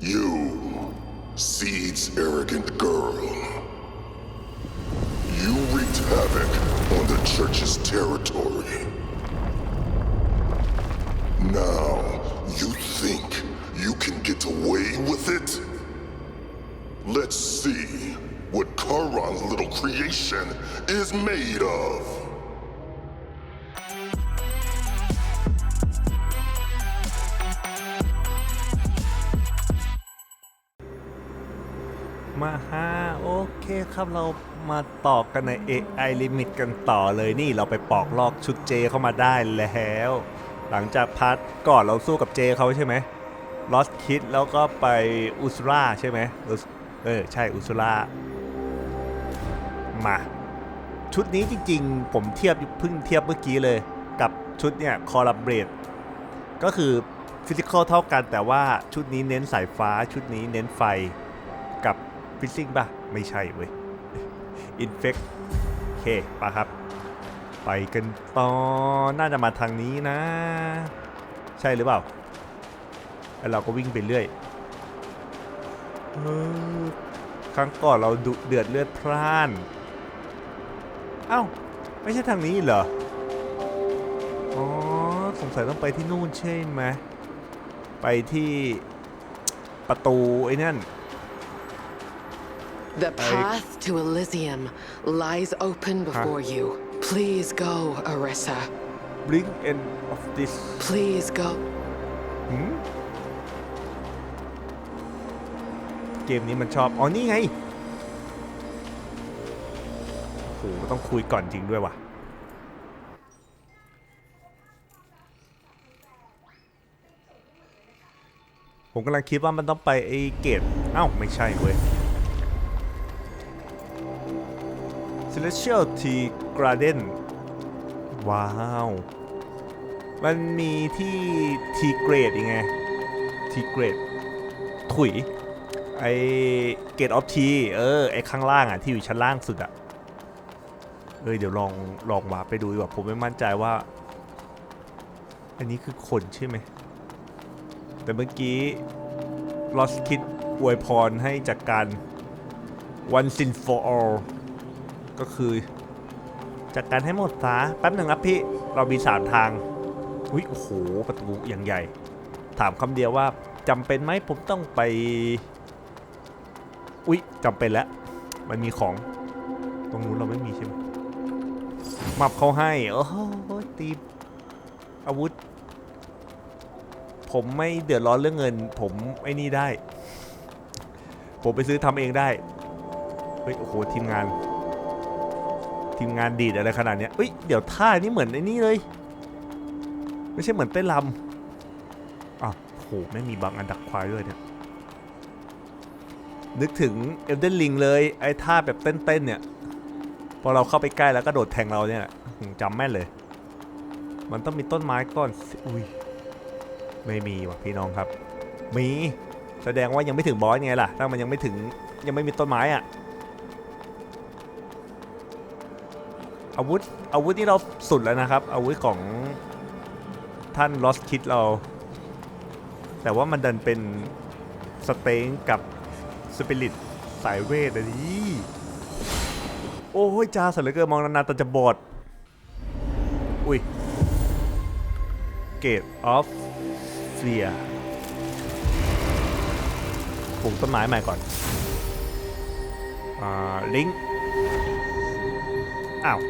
You, Seed's arrogant girl. You wreaked havoc on the church's territory. Now, you think you can get away with it? Let's see what Charon's little creation is made of. มาฮะโอเคครับเรามาต่อกันใน AI Limit กันต่อเลยนี่เราไปปอกลอกชุดเจเข้ามาได้แล้ว หลังจากพาร์ทก่อนเราสู้กับเจเขาใช่ไหมลอสคิดแล้วก็ไปอุสราใช่ไหมเออใช่อุสรามา ชุดนี้จริงๆ ผมเทียบเพิ่งเทียบเมื่อกี้เลย กับชุดเนี่ยคอลัมเบรดก็คือฟิสิกอลเท่ากันแต่ว่าชุดนี้เน้นสายฟ้าชุดนี้เน้นไฟกับ ฟิซซิ่งป่ะ ไม่ใช่เว้ยอินเฟกโอเคป่ะครับ ไปกันต่อน่าจะมาทางนี้นะ ใช่หรือเปล่า แล้วเราก็วิ่งไปเรื่อยครั้งก่อนเราดุเดือดเลือดพล่าน เอ้า ไม่ใช่ทางนี้เหรอ อ๋อ สงสัยต้องไปที่นู่นใช่ไหม ไปที่ประตูไอ้นั่น The path to Elysium lies open before you. Please go, Arissa. Blink end of this Please go. หืมเกมนี้มันชอบ อ๋อ นี่ไงโห ต้องคุยก่อนจริงด้วยว่ะ ผมกำลังคิดว่ามันต้องไปไอ้เกตเอ้า ไม่ใช่เว้ย Celestial T Garden ว้าว มันมีที่ T Grade ยังไง T Grade ถุย ไอ Gate of T เออ ไอข้างล่างอะ ที่อยู่ชั้นล่างสุดอะ เอ้ย เดี๋ยวลอง ลองวาไปดูดีกว่า ผมไม่มั่นใจว่า อันนี้คือคนใช่ไหม แต่เมื่อกี้ Lost Kid อวยพรให้จากการ one in for all ก็คือจัดการให้หมดซะแป๊บหนึ่งครับพี่ เรามีสามทางอุ้ยโอ้โหประตูอย่างใหญ่ ถามคำเดียวว่าจำเป็นไหมผมต้องไป อุ้ยจำเป็นแล้ว มันมีของ ตรงนู้นเราไม่มีใช่ไหมมับเขาให้ โอ้โหตีอาวุธ ผมไม่เดือดร้อนเรื่องเงิน ผมไอ้นี่ได้ ผมไปซื้อทำเองได้ เฮ้ย โอ้โห ทีมงาน ทีมงานดีดอะไรขนาดเนี้ยเอ้ยเดี๋ยวท่านี้เหมือนไอ้นี่เลย ไม่ใช่เหมือนเต้นรำอะโหไม่มีบางอันดักควายด้วยเนี่ย นึกถึงเอลเดนลิงเลยไอ้ท่าแบบเต้นๆเนี่ย พอเราเข้าไปใกล้แล้วก็โดดแทงเราเนี่ยจำแม่นเลย มันต้องมีต้นไม้ก้อนอุ้ยไม่มีว่ะพี่น้องครับ มี แสดงว่ายังไม่ถึงบอสไงล่ะ ถ้ามันยังไม่ถึงยังไม่มีต้นไม้อะ อาวุธอาวุธนี่เราสุดแล้วนะครับ อาวุธของท่านลอสคิดเรา แต่ว่ามันดันเป็นสเต็งกับสปิริตสายเวทอะดิโอ้ยจ้าสันเหลือเกินมองนานๆแต่จะบอด อุ้ยเกตออฟเฟียปลูกต้นไม้ใหม่ก่อน อ่า ลิงอ้าว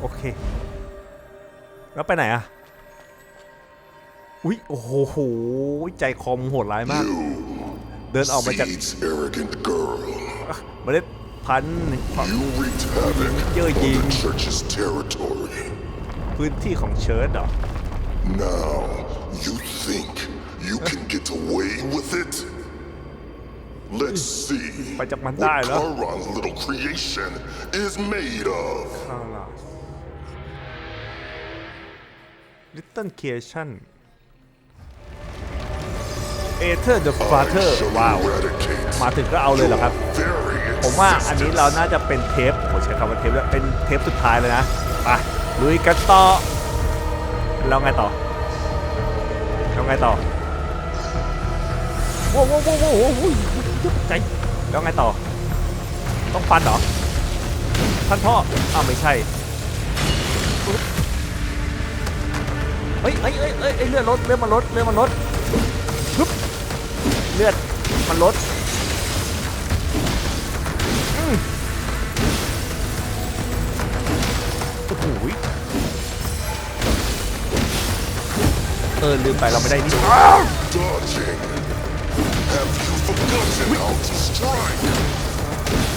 โอเค แล้วไปไหนอะอุ๊ยโอ้โห ใจคอมโหดร้ายมาก เดินออกมาจาก Seed's arrogant girl. เมล็ดพันธุ์ You wreaked havoc You're on the yin. church's territory. พื้นที่ของเชิร์ดเหรอ Now, you think you can get away with it? Let's see ไปจากมัน what ได้เหรอ Charon's little creation is made of. Little Creation เอเธอร์เดอะฟาเธอร์ว้าว มาถึงก็เอาเลยเหรอครับ ผมว่าอันนี้เราน่าจะเป็นเทปผมใช้คำว่าเทปแล้วเป็นเทปสุดท้ายเลยนะไปลุยกันต่อแล้วไงต่อแล้วไงต่อว้าวว้วว้วโว้วโว้วโว้วใจแล้วไงต่อ ต้องฟันเหรอท่านพ่ออ้าวไม่ใช่ เฮ้ยเฮ้ยเฮ้ยเฮ้ยเลือดลดเลือดมันลดเลือดมันลดปึ๊บเลือดมันลดอืมโอ้โหยเออลืมไปเราไม่ได้นี่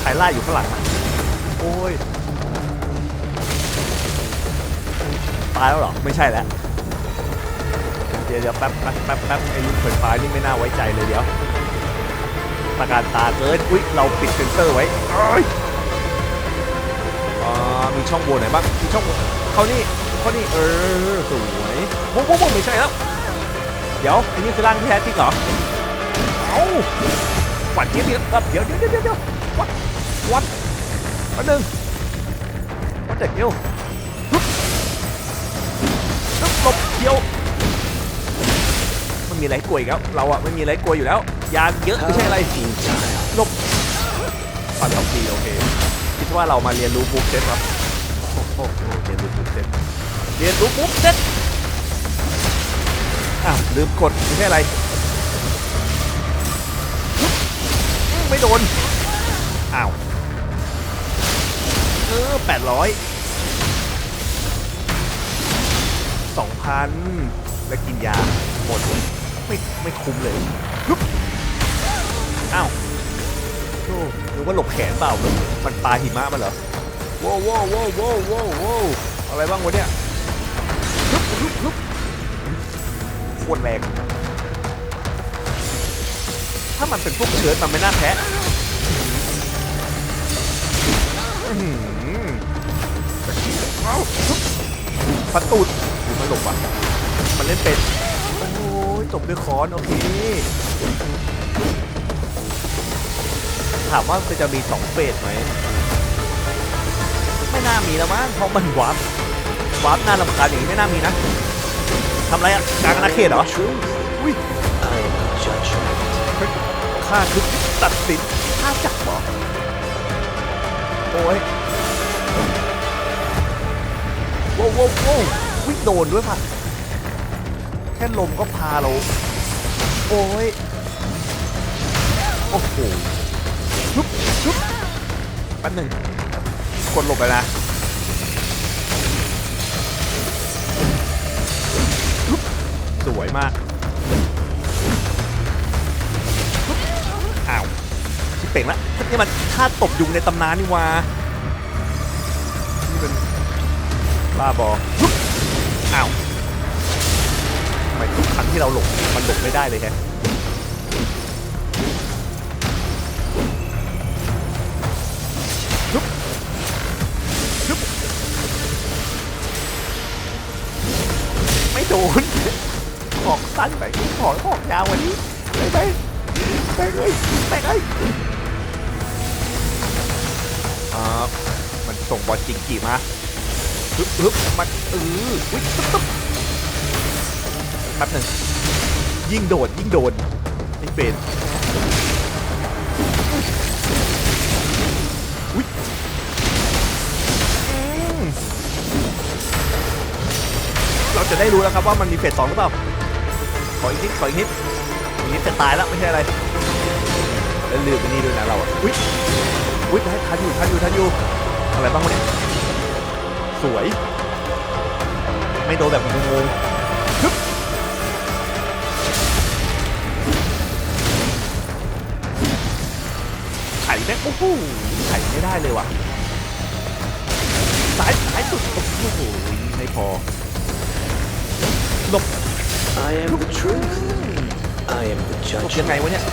ใครล่าอยู่ข้างหลังโอ้ยตายแล้วเหรอ ไม่ใช่แล้ว ดี๋ยวเดี๋ยวแป๊บแป๊บแป๊บแป๊บไอ้ลูกเปิดฟ้านี่ไม่น่าไว้ใจเลยเดี๋ยวประการตาเกินอุ๊ยเราปิดเซนเซอร์ไว้เอ้ยอ่ามีช่องโหว่ไหนบ้างมีช่องโหว่เขานี่เขานี่เออสวยโว้วโว้วโว้วไม่ใช่แล้วเดี๋ยวอันนี้คือร่างที่แท้จริงเหรอเอ้าหวัดเจี๊ยบเดี๋ยวเดี๋ยวเดี๋ยวเดี๋ยวเดี๋ยววัดวัดมาหนึ่งวัดเด็กเดียวฮึบฮึบหลบเดียว มันมีอะไรให้กลัวอีกแล้ว เราอะไม่มีอะไรให้กลัวอยู่แล้ว ยานเยอะไม่ใช่อะไรหลบฟันสองทีโอเค คิดว่าเรามาเรียนรู้ปุ๊บเซ็ตครับโอ้โหเรียนรู้ปุ๊บเซ็ตเรียนรู้ปุ๊บเซ็ตอ้าวลืมกดไม่ใช่อะไร ไม่โดน อ้าว เออแปดร้อยสองพันแล้วกินยาหมดเลย ไม่ไม่คุ้มเลยฮึบอ้าวโอ้หรือว่าหลบแขนเปล่ามันปลาหิมะมาเหรอว้าวว้าวว้าวว้าวว้าวว้าวอะไรบ้างวะเนี่ยฮึบฮึบฮึบโคตรแรงถ้ามันเป็นพวกเชื้อมันไม่น่าแพ้อื้อหือเอ้าพัดตูดดูมันหลบอะ มันเล่นเป็นโอ้ ยจบด้วยคอนโอเคถามว่าจะมีสองเฟสไหมไม่น่ามีแล้วมั้งเพราะมันวาร์ปวาร์ปน้าลำคาญอย่างนี้ไม่น่ามีนะทำไรอะกลางอาณาเขตเหรออุ้ยข้าคือตัดสินข้าจักเหรอโอ้ยโว้วว้วโว้ววิ่งโดนด้วยป่ะ ค่ลมก็พาเรา โอ้ย โอ้โหชุบชุบแป๊บหนึ่งกดหลบไปนะสวยมากอ้าวชิเป่งละนี่มันท่าตบยุงในตำนานนี่วานี่เป็นบ้าบออ้าว ไมทุกครั้งที่เราหลบมันหลบไม่ได้เลยแฮะฮึบฮึบไม่โดนออกสั้นไปขอกออกยาวกวันนี้ไปไปไปเลยไปเลยอ่ามันส่งบอลจริงกี่มาฮึบฮึบมันเออวิ่งตึ๊บตึ๊บ ป๊บหนึ่งยิ่งโดดยิ่งโดนไอ้เป็นอุ๊ยเราจะได้รู้แล้วครับว่ามันมีเฟสสองหรือเปล่า ขออีกนิดขออีกนิดอย่างนี้จะตายแล้วไม่ใช่อะไรแล้วลืมไปนี่ด้วยนะเราอะอุ้ยอุ้ยทันอยู่ทันอยู่ทันอยู่อะไรบ้างวะเนี่ยสวย ไม่โดนแบบงง ไข่แม่งโอ้โหไข่ไม่ได้เลยว่ะสายสายสุดโอ้โหไม่พอหลบ I am the truth. I am the หลบยังไง judgment. วะเนี่ย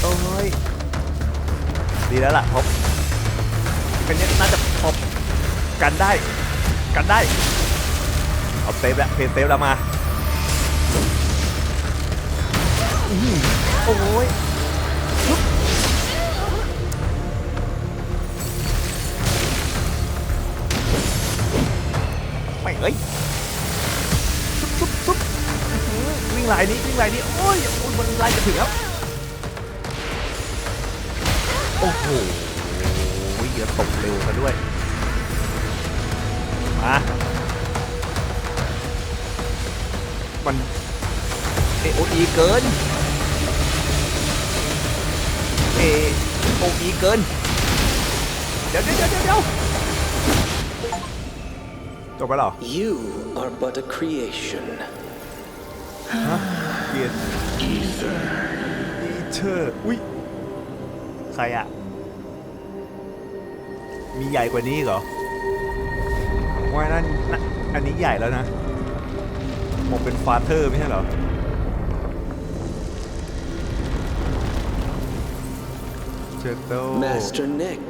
โอ้ยดีแล้วล่ะพบเป็นเนี้ยน่าจะพบกันได้ กันได้ เอาเซฟแล้วเพนเซฟแล้วมาอื้อหือโอ้ย เอ้ยชุบชุบวิ่งลายนี้วิ่งลายนี้โอ้ยโอ้ยมันลายจะถึงแล้วโอ้โหเหยื่อตกเร็วซะด้วยมามันเอโออีเกินเอโออีเกินเดี๋ยวเดี๋ยวเดี๋ยวเดี๋ยว จบไปเหรอ You are but a creation. เกียร์อีเทอร์อีเทอร์อุ้ยใครอะมีใหญ่กว่านี้อีกเหรอว่านั่นน่ะอันนี้ใหญ่แล้วนะผมเป็นฟาเธอร์ไม่ใช่เหรอเจโต Master Nix.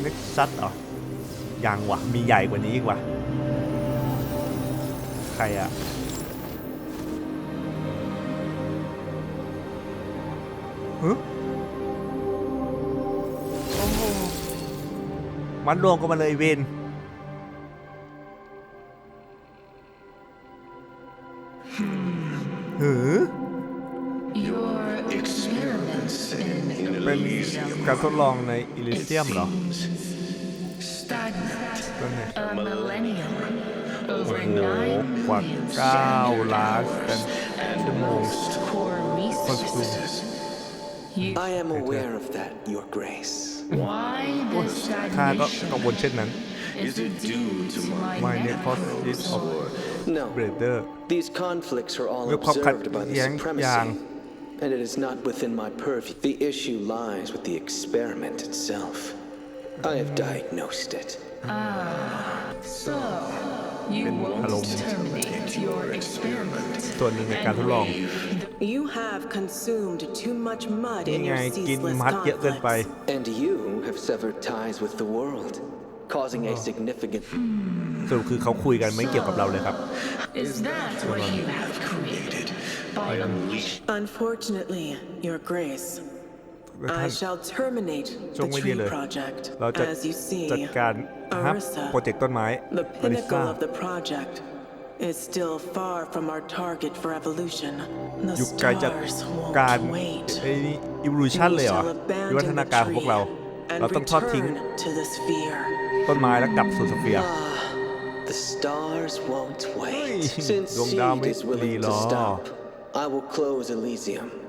เน็กซัสเหรอ ยังวะมีใหญ่กว่านี้อีกวะใครอะฮึโอ้โหมันรวมกันมาเลยเวนหือ Your experiments in เป็น Elysium การทดลองในอิลิเซียมเหรอ a millennium over โอ้โห nine กว่า million เก้า standard ล้านเป็นชั่วโมง core resources. You, I am aware of that, Your Grace. why this ข้าก็ stagnation? กังวลเช่นนั้น Is it due to my My necrosis necrosis of or No, Brother these conflicts are all เรื่องความขัด observed by the แย้งอย่าง supremacy, and it is not within my purview. The issue lies with the experiment itself. I have diagnosed it. so? You Hello. won't terminate your experiment. ส่วนหนึ่งในการทดลอง You have consumed too much mud นี่ in ไง your กิน ceaseless มัดเยอะเกินไป conflicts. And you have severed ties with the world, causing a significant. สรุปคือเขาคุยกันไม่เกี่ยวกับเราเลยครับ Is that what you have created by unleashing? Unfortunately, Your Grace, และ ท่า I น shall terminate จง the ไม่ดี tree เลย project. เราจะ As you see, จัดการฮะ Arissa, โปรเจกต์ต้นไม้ the มาริซ่า pinnacle of the project, is still far from our target for evolution. The อยู่ไกลจาก stars การ won't wait. ไอ้นี่อิวลูชัน We เลยเหรอ shall วิวัฒ abandon นา the การของพวกเรา tree เรา and ต้องทอดทิ้ง return to the sphere. ต้นไม้แล้วกลับสู่สเฟียร์ The stars won't wait. Hey, Since dong dao Seed mới is willing lì to lò. stop, I will close Elysium and retrieve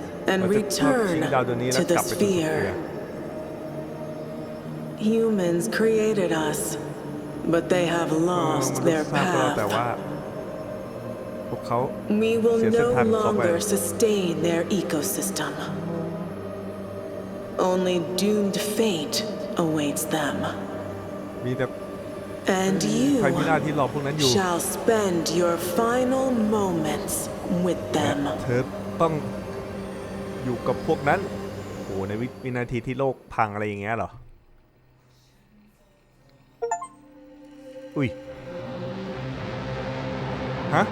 and return to the sphere. Humans created us, but they have lost their path. We will no longer sustain their ecosystem. Only doomed fate awaits them. And you shall spend your final moments with them. เธอต้องอยู่กับพวกนั้นโอ้โหในวิวินาทีที่โลกพังอะไรอย่างเงี้ยเหรอ อุ้ย ฮะ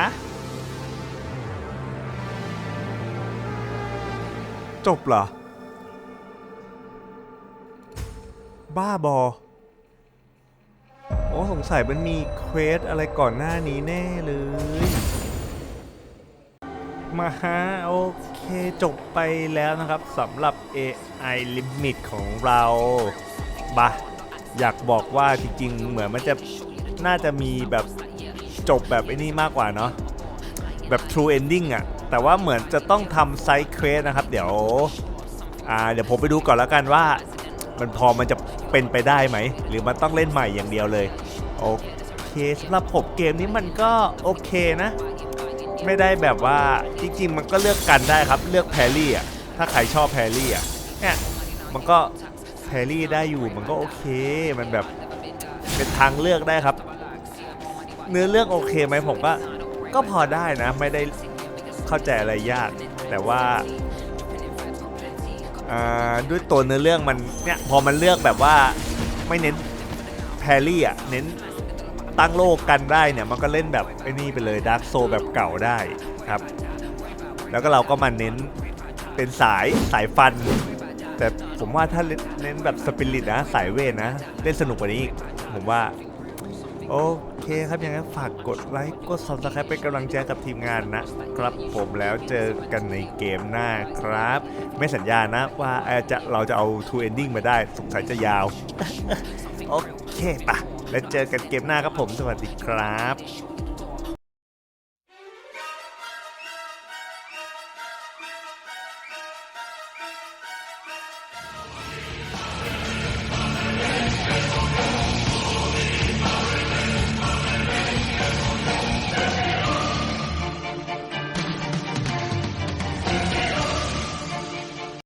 ฮะ จบเหรอ บ้าบอ โอ้สงสัยมันมีเควสอะไรก่อนหน้านี้แน่เลย มาฮะโอเคจบไปแล้วนะครับสำหรับ AI Limit ของเราบะอยากบอกว่าจริงๆ เหมือนมันจะน่าจะมีแบบจบแบบไอ้นี่มากกว่าเนาะแบบ True Ending อะแต่ว่าเหมือนจะต้องทำไซ d ์เควสนะครับ เดี๋ยวอ่าเดี๋ยวผมไปดูก่อนแล้วกันว่า มันพอมันจะเป็นไปได้ไหม หรือมันต้องเล่นใหม่อย่างเดียวเลย โอเคสำหรับผมเกมนี้มันก็โอเคนะ ไม่ได้แบบว่าจริงๆ มันก็เลือกกันได้ครับ เลือกแพรรี่อะถ้าใครชอบแพรรี่อะเนี่ยมันก็แพรรี่ได้อยู่มันก็โอเคมันแบบเป็นทางเลือกได้ครับ เนื้อเรื่องโอเคไหมผมก็ก็พอได้นะ ไม่ได้เข้าใจอะไรยาก แต่ว่าด้วยตัวเนื้อเรื่องมันเนี่ยพอมันเลือกแบบว่าไม่เน้นแพรรี่อะเน้น ตั้งโลกกันได้เนี่ย มันก็เล่นแบบไอ้นี่ไปเลยดาร์กโซแบบเก่าได้ครับ แล้วก็เราก็มาเน้นเป็นสายสายฟัน แต่ผมว่าถ้าเน้นแบบสปิริตนะ สายเวทนะ เล่นสนุกกว่านี้อีกผมว่า โอเคครับย่างนั้นฝากกดไลค์กด subscribe เป็นกำลังใจกับทีมงานนะครับผมแล้วเจอกันในเกมหน้าครับ ไม่สัญญานะว่าอ่อจะเราจะเอา two ending มาได้ สงสัยจะยาว โอเคปะ และเจอกันเกมหน้าครับผม สวัสดีครับ